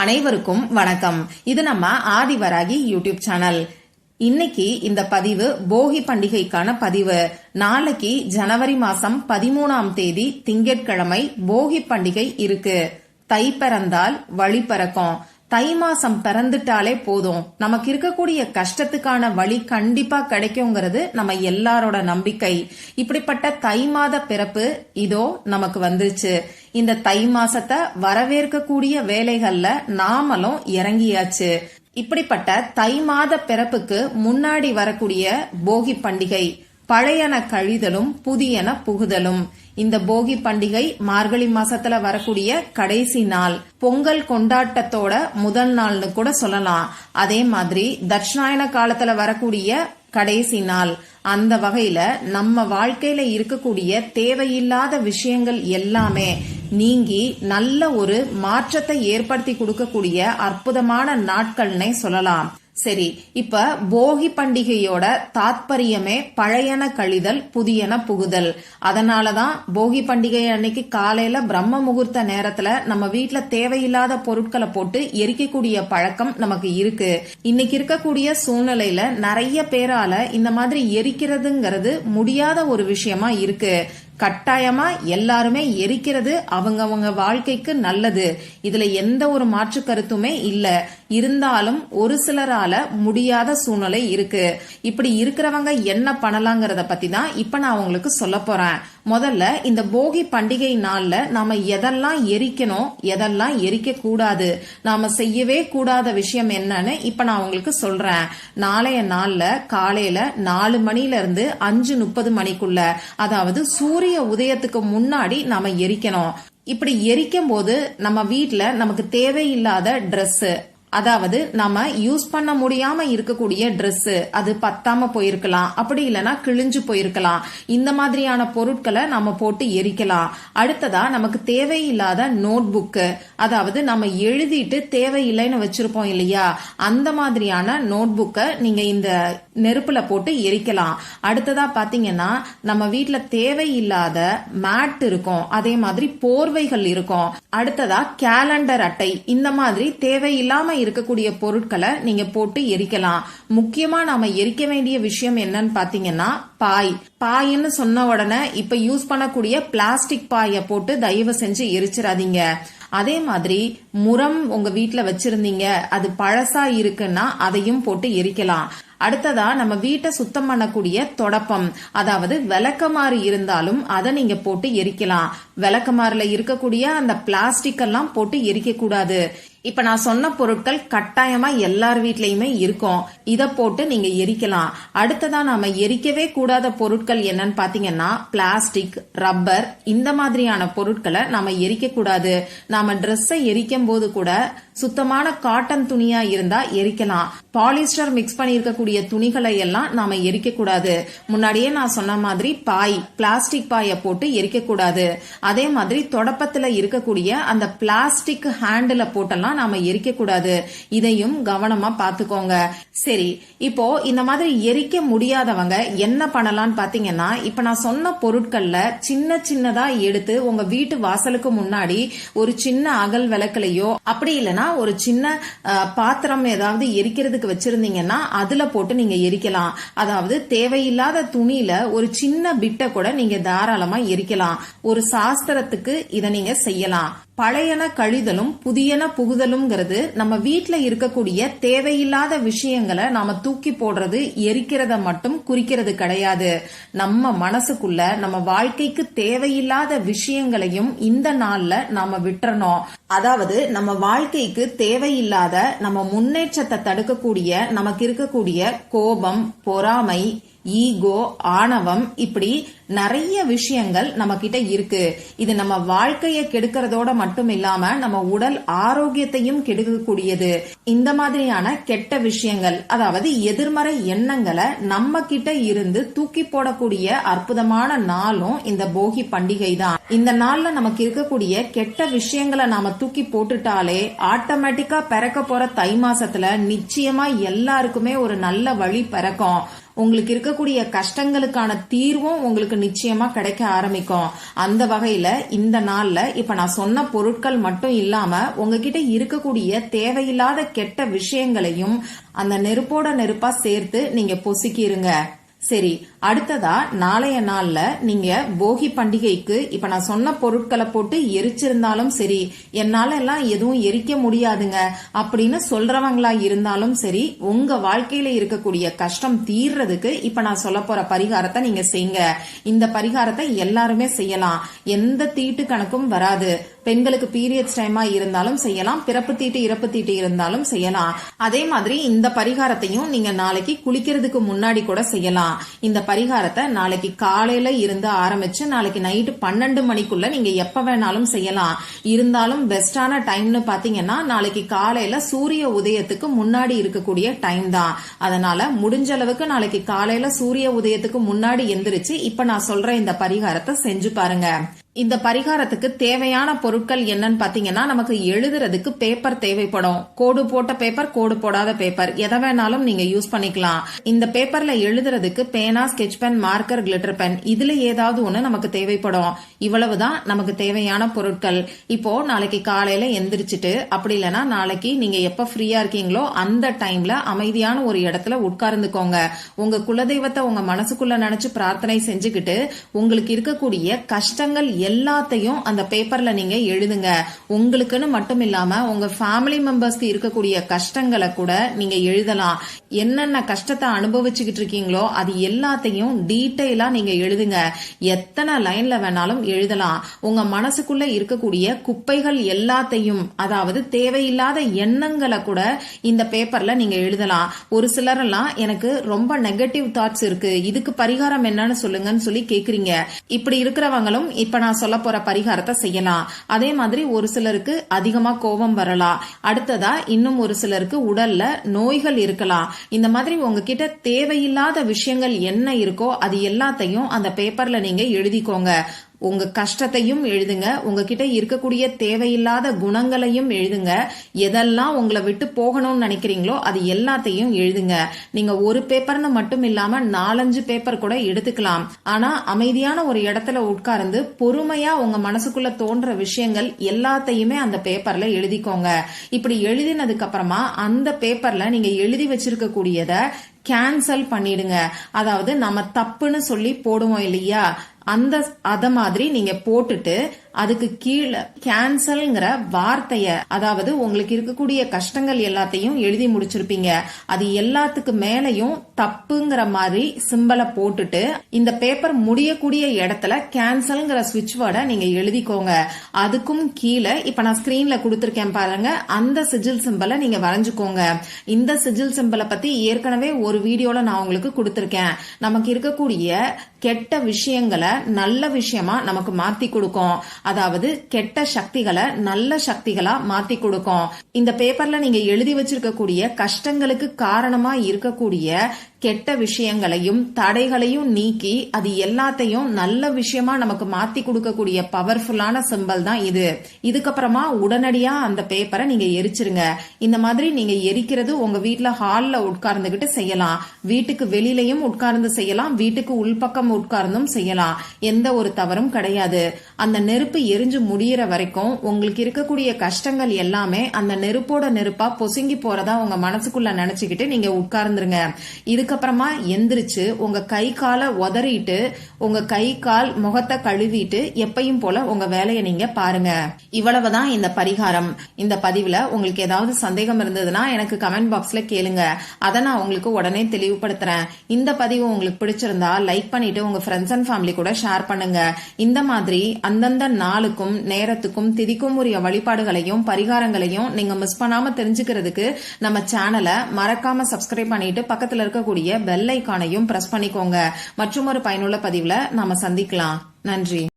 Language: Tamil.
அனைவருக்கும் வணக்கம். இது நம்ம ஆதிவராகி யூடியூப் சேனல். இன்னைக்கு இந்த பதிவு போகி பண்டிகைக்கான பதிவு. நாளைக்கு ஜனவரி மாசம் பதிமூணாம் தேதி திங்கட்கிழமை போகி பண்டிகை இருக்கு. தை பிறந்தால் வழி பிறக்கும். தை மாசம் பிறந்துட்டாலே போதும். நமக்கு இருக்கக்கூடிய கஷ்டத்துக்கான வழி கண்டிப்பா கிடைக்குங்கிறது நம்ம எல்லாரோட நம்பிக்கை. இப்படிப்பட்ட தை மாத பிறப்பு இதோ நமக்கு வந்துருச்சு. இந்த தை மாசத்தை வரவேற்கக்கூடிய வேலைகள்ல நாமளும் இறங்கியாச்சு. இப்படிப்பட்ட தை மாத பிறப்புக்கு முன்னாடி வரக்கூடிய போகி பண்டிகை. பழையன கழிதலும் புதியன புகுதலும். இந்த போகி பண்டிகை மார்கழி மாசத்துல வரக்கூடிய கடைசி நாள். பொங்கல் கொண்டாட்டத்தோட முதல் நாள்னு கூட சொல்லலாம். அதே மாதிரி தட்சிணாயன காலத்துல வரக்கூடிய கடைசி நாள். அந்த வகையில நம்ம வாழ்க்கையில இருக்கக்கூடிய தேவையில்லாத விஷயங்கள் எல்லாமே நீங்கி நல்ல ஒரு மாற்றத்தை ஏற்படுத்தி கொடுக்கக்கூடிய அற்புதமான நாட்கள்னே சொல்லலாம். சரி இப்ப போகி பண்டிகையோட தாத்பரியமே பழையன கழிதல் புதியன புகுதல். அதனாலதான் போகி பண்டிகை அன்னைக்கு காலையில பிரம்ம முகூர்த்த நேரத்துல நம்ம வீட்டுல தேவையில்லாத பொருட்களை போட்டு எரிக்கக்கூடிய பழக்கம் நமக்கு இருக்கு. இன்னைக்கு இருக்கக்கூடிய சூழ்நிலையில நிறைய பேரால இந்த மாதிரி எரிக்கிறதுங்கிறது முடியாத ஒரு விஷயமா இருக்கு. கட்டாயமா எல்லாருமே எரிக்கிறது அவங்கவங்க வாழ்க்கைக்கு நல்லது. இதுல எந்த ஒரு மாற்று கருத்துமே இல்ல. இருந்தாலும் ஒரு சிலரால முடியாத சூழ்நிலை இருக்கு. இப்படி இருக்கிறவங்க என்ன பண்ணலாங்கிறத பத்தி தான் இப்ப நான் உங்களுக்கு சொல்ல போறேன். முதல்ல இந்த போகி பண்டிகை நாள்ல நாம எதெல்லாம் எரிக்கணும் எதெல்லாம் எரிக்க கூடாது நாம செய்யவே கூடாத விஷயம் என்னன்னு இப்ப நான் உங்களுக்கு சொல்றேன். நாளைய நாள்ல காலையில நாலு மணில இருந்து அஞ்சு முப்பது மணிக்குள்ள அதாவது சூரிய உதயத்துக்கு முன்னாடி நாம எரிக்கணும். இப்படி எரிக்கும் போது நம்ம வீட்டில் நமக்கு தேவையில்லாத ட்ரெஸ்ஸு அதாவது நம்ம யூஸ் பண்ண முடியாம இருக்கக்கூடிய ட்ரெஸ் அது பத்தாம போயிருக்கலாம். அப்படி இல்லைன்னா கிழிஞ்சு போயிருக்கலாம். இந்த மாதிரியான பொருட்களை நம்ம போட்டு எரிக்கலாம். அடுத்ததா நமக்கு தேவையில்லாத நோட் புக்கு அதாவது நம்ம எழுதிட்டு தேவையில்லைன்னு வச்சிருப்போம் இல்லையா? அந்த மாதிரியான நோட் புக்கை நீங்க இந்த நெருப்புல போட்டு எரிக்கலாம். அடுத்ததா பாத்தீங்கன்னா நம்ம வீட்டுல தேவையில்லாத மேட் இருக்கும். அதே மாதிரி போர்வைகள் இருக்கும். அடுத்ததா கேலண்டர் அட்டை. இந்த மாதிரி தேவையில்லாம இருக்கக்கூடிய பொருட்களை நீங்க போட்டு எரிக்கலாம். முக்கியமா நாம எரிக்க வேண்டிய விஷயம் என்னன்னு பாத்தீங்கன்னா பாய். பாயின்னு சொன்ன உடனே இப்ப யூஸ் பண்ணக்கூடிய பிளாஸ்டிக் பாயை போட்டு தயவு செஞ்சு எரிச்சிடாதீங்க. அதே மாதிரி முரம் உங்க வீட்டுல வச்சிருந்தீங்க. அது பழசா இருக்குன்னா அதையும் போட்டு எரிக்கலாம். அடுத்ததா நம்ம வீட்டை சுத்தம் பண்ணக்கூடிய தொடப்பம். அதாவது விளக்கமாறு இருந்தாலும் அதை நீங்க போட்டு எரிக்கலாம். விளக்கமாறுல இருக்கக்கூடிய அந்த பிளாஸ்டிக் எல்லாம் போட்டு எரிக்க கூடாது இப்ப நான் சொன்ன பொருட்கள் கட்டாயமா எல்லார் வீட்லயுமே இருக்கும். இத போட்டு நீங்க எரிக்கலாம். அடுத்ததா நாம எரிக்கவே கூடாத பொருட்கள் என்னன்னு பாத்தீங்கன்னா பிளாஸ்டிக் ரப்பர் இந்த மாதிரியான பொருட்களை நாம எரிக்க கூடாது நாம ட்ரெஸ்ஸை எரிக்கும் போது கூட சுத்தமான காட்டன் துணியா இருந்தா எரிக்கலாம். பாலிஸ்டர் மிக்ஸ் பண்ணியிருக்கக்கூடிய துணிகளை எல்லாம் நாம எரிக்கக்கூடாது. முன்னாடியே நான் சொன்ன மாதிரி பாய் பிளாஸ்டிக் பாயை போட்டு எரிக்கக்கூடாது. அதே மாதிரி தொடப்பத்துல இருக்கக்கூடிய அந்த பிளாஸ்டிக் ஹேண்டில் போட்டெல்லாம் நாம எரிக்கக்கூடாது. இதையும் கவனமா பாத்துக்கோங்க சரி இப்போ இந்த மாதிரி எரிக்க முடியாதவங்க என்ன பண்ணலாம்னு பாத்தீங்கன்னா இப்ப நான் சொன்ன பொருட்கள்ல சின்ன சின்னதா எடுத்து உங்க வீட்டு வாசலுக்கு முன்னாடி ஒரு சின்ன அகல் விளக்குலையோ அப்படி இல்லைன்னா ஒரு சின்ன பாத்திரம் ஏதாவது எரிக்கிறதுக்கு வச்சிருந்தீங்கன்னா அதுல போட்டு நீங்க எரிக்கலாம். அதாவது தேவையில்லாத துணியில ஒரு சின்ன பிட்டை கூட நீங்க தாராளமா எரிக்கலாம். ஒரு சாஸ்திரத்துக்கு இதை நீங்க செய்யலாம். பழையன கழிதலும் புதியன புகுதலும்ங்கிறது நம்ம வீட்டில் இருக்கக்கூடிய தேவையில்லாத விஷயங்களை நாம தூக்கி போடுறது எரிக்கிறத மட்டும் குறிக்கிறது கிடையாது. நம்ம மனசுக்குள்ள நம்ம வாழ்க்கைக்கு தேவையில்லாத விஷயங்களையும் இந்த நாள்ல நாம விட்டுறணும். அதாவது நம்ம வாழ்க்கைக்கு தேவையில்லாத நம்ம முன்னேற்றத்தை தடுக்கக்கூடிய நமக்கு இருக்கக்கூடிய கோபம் பொறாமை ஈகோ ஆணவம் இப்படி நிறைய விஷயங்கள் நம்ம கிட்ட இருக்கு. இது நம்ம வாழ்க்கையை கெடுக்கிறதோட மட்டும் இல்லாம நம்ம உடல் ஆரோக்கியத்தையும் கெடுக்கக்கூடியது. இந்த மாதிரியான கெட்ட விஷயங்கள் அதாவது எதிர்மறை எண்ணங்களை நம்ம கிட்ட இருந்து தூக்கி போடக்கூடிய அற்புதமான நாளும் இந்த போகி பண்டிகை தான் இந்த நாள்ல நமக்கு இருக்கக்கூடிய கெட்ட விஷயங்களை நாம தூக்கி போட்டுட்டாலே ஆட்டோமேட்டிக்கா பிறக்க போற தை மாசத்துல நிச்சயமா எல்லாருக்குமே ஒரு நல்ல வழி பிறக்கும். உங்களுக்கு இருக்கக்கூடிய கஷ்டங்களுக்கான தீர்வும் உங்களுக்கு நிச்சயமா கிடைக்க ஆரம்பிக்கும். அந்த வகையில இந்த நாள்ல இப்ப நான் சொன்ன பொருட்கள் மட்டும் இல்லாம உங்ககிட்ட இருக்கக்கூடிய தேவையில்லாத கெட்ட விஷயங்களையும் அந்த நெருப்போட நெருப்பா சேர்த்து நீங்க பொசுக்கிருங்க. சரி அடுத்ததா நாளைய நாள்ல நீங்க போகி பண்டிகைக்கு இப்ப நான் சொன்ன பொருட்களை போட்டு எரிச்சிருந்தாலும் சரி என்னால எல்லாம் எதுவும் எரிக்க முடியாதுங்க அப்படின்னு சொல்றவங்களா இருந்தாலும் சரி உங்க வாழ்க்கையில இருக்கக்கூடிய கஷ்டம் தீர்றதுக்கு இப்ப நான் சொல்ல போற பரிகாரத்தை நீங்க செய்யுங்க. இந்த பரிகாரத்தை எல்லாருமே செய்யலாம். எந்த தீட்டு கணக்கும் வராது. பெண்களுக்கு பீரியட்ஸ் டைமா இருந்தாலும் செய்யலாம். பிறப்பு தீட்டு இறப்பு தீட்டு இருந்தாலும் செய்யலாம். அதே மாதிரி இந்த பரிகாரத்தையும் நீங்க நாளைக்கு குளிக்கிறதுக்கு முன்னாடி கூட செய்யலாம். இந்த பரிகாரத்தை நாளைக்கு காலையில இருந்து ஆரம்பிச்சு நாளைக்கு நைட்டு பன்னெண்டு மணிக்குள்ள நீங்க எப்ப வேணாலும் செய்யலாம். இருந்தாலும் பெஸ்டான டைம்னு பாத்தீங்கன்னா நாளைக்கு காலையில சூரிய உதயத்துக்கு முன்னாடி இருக்கக்கூடிய டைம் தான். அதனால முடிஞ்ச அளவுக்கு நாளைக்கு காலையில சூரிய உதயத்துக்கு முன்னாடி எந்திரிச்சு இப்ப நான் சொல்ற இந்த பரிகாரத்தை செஞ்சு பாருங்க. இந்த பரிகாரத்துக்கு தேவையான பொருட்கள் என்னன்னு பாத்தீங்கன்னா நமக்கு எழுதுறதுக்கு பேப்பர் தேவைப்படும். கோடு போட்ட பேப்பர் கோடு போடாத பேப்பர் எதை வேணாலும் நீங்க யூஸ் பண்ணிக்கலாம். இந்த பேப்பர்ல எழுதுறதுக்கு பேனா sketch pen marker glitter pen இதுல ஏதாவது ஒண்ணு நமக்கு தேவைப்படும். இவ்வளவுதான் நமக்கு தேவையான பொருட்கள். இப்போ நாளைக்கு காலையில எந்திரிச்சிட்டு அப்படி இல்லைன்னா நாளைக்கு நீங்க எப்ப ஃப்ரீயா இருக்கீங்களோ அந்த டைம்ல அமைதியான ஒரு இடத்துல உட்கார்ந்துக்கோங்க. உங்க குலதெய்வத்தை உங்க மனசுக்குள்ள நினைச்சு பிரார்த்தனை செஞ்சுக்கிட்டு உங்களுக்கு இருக்கக்கூடிய கஷ்டங்கள் எல்லாத்தையும் அந்த பேப்பர்ல நீங்க எழுதுங்க. உங்களுக்குன்னு மட்டும் இல்லாம உங்க ஃபேமிலி மெம்பர்ஸ்க்கு இருக்கக்கூடிய கஷ்டங்களை கூட நீங்க எழுதலாம். என்னென்ன கஷ்டத்தை அனுபவிச்சுக்கிட்டு இருக்கீங்களோ அது எல்லாத்தையும் டீட்டெயிலா நீங்க எழுதுங்க. எத்தனை லைன்ல வேணாலும் எழுதலாம். உங்க மனசுக்குள்ள இருக்கக்கூடிய குப்பைகள் எல்லாத்தையும் அதாவது தேவையில்லாத எண்ணங்களை கூட இந்த பேப்பர்ல நீங்க எழுதலாம். ஒரு சிலரெல்லாம் எனக்கு ரொம்ப நெகட்டிவ் தாட்ஸ் இருக்கு. இதுக்கு பரிகாரம் என்னன்னு சொல்லுங்கன்னு சொல்லி கேக்குறீங்க. இப்படி இருக்கிறவங்களும் இப்ப நான் சொல்ல போற பரிகாரத்தை செய்யலாம். அதே மாதிரி ஒரு சிலருக்கு அதிகமா கோபம் வரலாம் அடுத்ததா இன்னும் ஒரு சிலருக்கு உடல்ல நோய்கள் இருக்கலாம் இந்த மாதிரி உங்ககிட்ட தேவையில்லாத விஷயங்கள் என்ன இருக்கோ அது எல்லாத்தையும் அந்த பேப்பர்ல நீங்க எழுதிக்கோங்க. உங்க கஷ்டத்தையும் எழுதுங்க. உங்ககிட்ட இருக்கக்கூடிய தேவையில்லாத குணங்களையும் எழுதுங்க. எதெல்லாம் உங்களை விட்டு போகணும்னு நினைக்கிறீங்களோ அது எல்லாத்தையும் எழுதுங்க. நீங்க ஒரு பேப்பர்னு மட்டும் இல்லாம நாலஞ்சு பேப்பர் கூட எடுத்துக்கலாம். ஆனா அமைதியான ஒரு இடத்துல உட்கார்ந்து பொறுமையா உங்க மனசுக்குள்ள தோன்ற விஷயங்கள் எல்லாத்தையுமே அந்த பேப்பர்ல எழுதிக்கோங்க. இப்படி எழுதினதுக்கு அப்புறமா அந்த பேப்பர்ல நீங்க எழுதி வச்சிருக்க கூடியத கேன்சல் பண்ணிடுங்க. அதாவது நம்ம தப்புன்னு சொல்லி போடுவோம் இல்லையா? அந்த அத மாதிரி நீங்க போட்டுட்டு அதுக்கு கீழே கேன்சல்ங்கிற வார்த்தைய அதாவது உங்களுக்கு இருக்கக்கூடிய கஷ்டங்கள் எல்லாத்தையும் எழுதி முடிச்சிருப்பீங்க. அது எல்லாத்துக்கு மேலையும் தப்புங்கிற மாதிரி சிம்பலை போட்டுட்டு இந்த பேப்பர் முடியக்கூடிய இடத்துல கேன்சல்ங்கிற சுவிட்ச் வேர்டை நீங்க எழுதிக்கோங்க. அதுக்கும் கீழே இப்ப நான் ஸ்கிரீன்ல கொடுத்துருக்கேன் பாருங்க அந்த சிஜில் சிம்பலை நீங்க வரைஞ்சுக்கோங்க. இந்த சிஜில் சிம்பலை பத்தி ஏற்கனவே ஒரு வீடியோல நான் உங்களுக்கு கொடுத்துருக்கேன். நமக்கு இருக்கக்கூடிய கெட்ட விஷயங்களை நல்ல விஷயமா நமக்கு மாத்தி கொடுக்கும். அதாவது கெட்ட சக்திகளை நல்ல சக்திகளா மாத்தி கொடுக்கும். இந்த பேப்பர்ல நீங்க எழுதி வச்சிருக்கக்கூடிய கஷ்டங்களுக்கு காரணமா இருக்கக்கூடிய கெட்ட விஷயங்களையும் தடைகளையும் நீக்கி அது எல்லாத்தையும் நல்ல விஷயமா நமக்கு மாத்தி கொடுக்கக்கூடிய பவர்ஃபுல்லான சிம்பல் தான் இது. இதுக்கப்புறமா உடனடியா அந்த பேப்பரை நீங்க எரிச்சிருங்க. இந்த மாதிரி நீங்க எரிக்கிறது உங்க வீட்டுல ஹால்ல உட்கார்ந்துகிட்டு செய்யலாம். வீட்டுக்கு வெளியிலையும் உட்கார்ந்து செய்யலாம். வீட்டுக்கு உள்பக்கம் உட்கார்ந்தும் செய்யலாம். எந்த ஒரு தவறும் கிடையாது. அந்த நெருப்பு எரிஞ்சு முடியிற வரைக்கும் உங்களுக்கு இருக்கக்கூடிய கஷ்டங்கள் எல்லாமே அந்த நெருப்போட நெருப்பா பொசுங்கி போறதா உங்க மனசுக்குள்ள நினைச்சுக்கிட்டு நீங்க உட்கார்ந்துருங்க. இதுக்கு அதுக்கப்புறமா எந்திரிச்சு உங்க கை காலை உதறிட்டு உங்க கை கால் முகத்தை கழுவிட்டு எப்பையும் போல உங்க வேலையை நீங்க பாருங்க. இவ்வளவுதான் இந்த பரிகாரம். இந்த பதிவுல உங்களுக்கு ஏதாவது சந்தேகம் இருந்ததுன்னா எனக்கு கமெண்ட் பாக்ஸ்ல கேளுங்க. அதை நான் உங்களுக்கு உடனே தெளிவுபடுத்துறேன். இந்த பதிவு உங்களுக்கு பிடிச்சிருந்தா லைக் பண்ணிட்டு உங்க ஃப்ரெண்ட்ஸ் அண்ட் ஃபேமிலி கூட ஷேர் பண்ணுங்க. இந்த மாதிரி அந்தந்த நாளுக்கும் நேரத்துக்கும் திதிக்கும் உரிய வழிபாடுகளையும் பரிகாரங்களையும் நீங்க மிஸ் பண்ணாம தெரிஞ்சுக்கிறதுக்கு நம்ம சேனலை மறக்காம சப்ஸ்கிரைப் பண்ணிட்டு பக்கத்துல இருக்கக்கூடிய பெல் ஐக்கானையும் பிரஸ் பண்ணிக்கோங்க. மற்றும் ஒரு பயனுள்ள பதிவுல நாம சந்திக்கலாம். நன்றி.